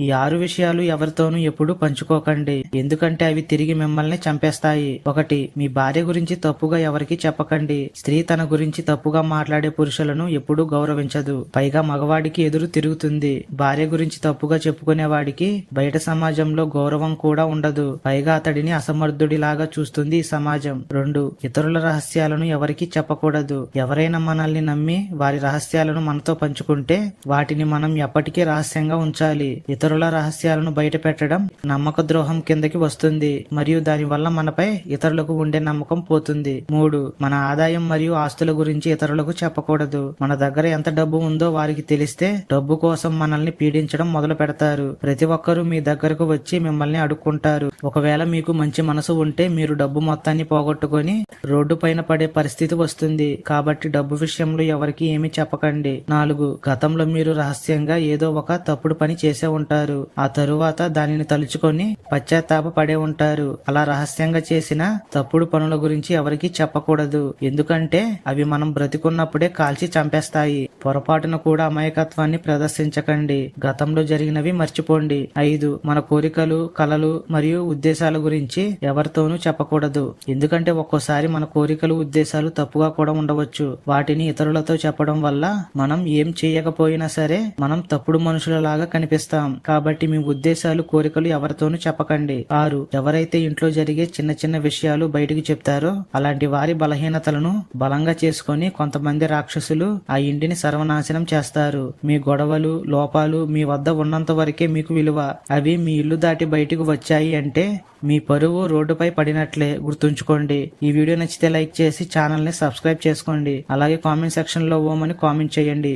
ఈ ఆరు విషయాలు ఎవరితోనూ ఎప్పుడూ పంచుకోకండి. ఎందుకంటే అవి తిరిగి మిమ్మల్ని చంపేస్తాయి. ఒకటి మీ భార్య గురించి తప్పుగా ఎవరికి చెప్పకండి. స్త్రీ తన గురించి తప్పుగా మాట్లాడే పురుషులను ఎప్పుడూ గౌరవించదు. పైగా మగవాడికి ఎదురు తిరుగుతుంది. భార్య గురించి తప్పుగా చెప్పుకునేవాడికి బయట సమాజంలో గౌరవం కూడా ఉండదు. పైగా అతడిని అసమర్థుడిలాగా చూస్తుంది ఈ సమాజం. రెండు ఇతరుల రహస్యాలను ఎవరికీ చెప్పకూడదు. ఎవరైనా మనల్ని నమ్మి వారి రహస్యాలను మనతో పంచుకుంటే వాటిని మనం ఎప్పటికీ రహస్యంగా ఉంచాలి. ఇతరుల రహస్యాలను బయట పెట్టడం నమ్మక ద్రోహం కిందకి వస్తుంది. మరియు దాని వల్ల మనపై ఇతరులకు ఉండే నమ్మకం పోతుంది. మూడు మన ఆదాయం మరియు ఆస్తుల గురించి ఇతరులకు చెప్పకూడదు. మన దగ్గర ఎంత డబ్బు ఉందో వారికి తెలిస్తే డబ్బు కోసం మనల్ని పీడించడం మొదలు పెడతారు. ప్రతి ఒక్కరూ మీ దగ్గరకు వచ్చి మిమ్మల్ని అడుక్కుంటారు. ఒకవేళ మీకు మంచి మనసు ఉంటే మీరు డబ్బు మొత్తాన్ని పోగొట్టుకొని రోడ్డు పైన పడే పరిస్థితి వస్తుంది. కాబట్టి డబ్బు విషయంలో ఎవరికి ఏమీ చెప్పకండి. నాలుగు గతంలో మీరు రహస్యంగా ఏదో ఒక తప్పుడు పని చేసే ఉంటారు. ఆ తరువాత దానిని తలుచుకొని పశ్చాత్తాప పడే ఉంటారు. అలా రహస్యంగా చేసిన తప్పుడు పనుల గురించి ఎవరికి చెప్పకూడదు. ఎందుకంటే అవి మనం బ్రతికున్నప్పుడే కాల్చి చంపేస్తాయి. పొరపాటున కూడా అమాయకత్వాన్ని ప్రదర్శించకండి. గతంలో జరిగినవి మర్చిపోండి. ఐదు మన కోరికలు కలలు మరియు ఉద్దేశాల గురించి ఎవరితోనూ చెప్పకూడదు. ఎందుకంటే ఒక్కోసారి మన కోరికలు ఉద్దేశాలు తప్పుగా కూడా ఉండవచ్చు. వాటిని ఇతరులతో చెప్పడం వల్ల మనం ఏం చేయకపోయినా సరే మనం తప్పుడు మనుషులలాగా కనిపిస్తాం. కాబట్టి మీ ఉద్దేశాలు కోరికలు ఎవరితోనూ చెప్పకండి. ఆరు ఎవరైతే ఇంట్లో జరిగే చిన్న చిన్న విషయాలు బయటికి చెప్తారో అలాంటి వారి బలహీనతలను బలంగా చేసుకొని కొంతమంది రాక్షసులు ఆ ఇంటిని సర్వనాశనం చేస్తారు. మీ గొడవలు లోపాలు మీ వద్ద ఉన్నంత వరకే మీకు విలువ. అవి మీ ఇల్లు దాటి బయటకు వచ్చాయి అంటే మీ పరువు రోడ్డుపై పడినట్లే గుర్తుంచుకోండి. ఈ వీడియో నచ్చితే లైక్ చేసి ఛానల్ని సబ్స్క్రైబ్ చేసుకోండి. అలాగే కామెంట్ సెక్షన్లో ఓమని కామెంట్ చేయండి.